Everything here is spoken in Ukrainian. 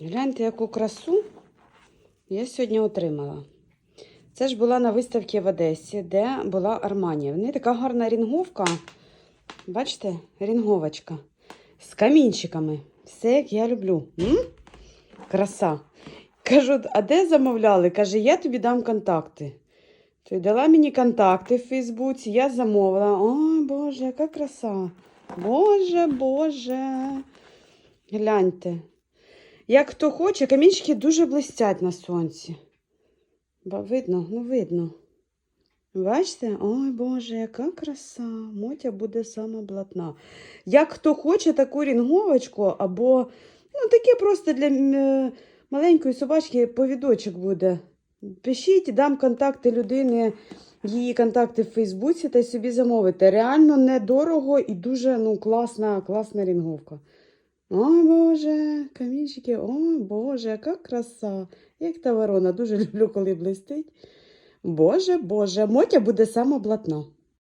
Гляньте, яку красу я сьогодні отримала. Це ж була на виставці в Одесі, де була Арманія. В неї така гарна рінговка. Бачите, рінговочка. З камінчиками. Все, як я люблю. М? Краса. Кажу, а де замовляли? Каже, я тобі дам контакти. Й дала мені контакти в Фейсбуці, я замовила. Ой, Боже, яка краса. Боже, Боже. Гляньте. Як хто хоче, камінчики дуже блистять на сонці. Ба, видно, ну видно. Бачите? Ой, Боже, яка краса. Мотя буде сама блатна. Як хто хоче таку рінговочку, або ну, таке просто для е, маленької собачки повідочок буде. Пишіть, дам контакти людини, її контакти в Фейсбуці та собі замовите. Реально недорого і дуже ну, класна, класна рінговка. Ой, Боже, камінчики, ой, Боже, яка краса. Як та ворона, дуже люблю, коли блистить. Боже, Боже, Мотя буде сама блатна.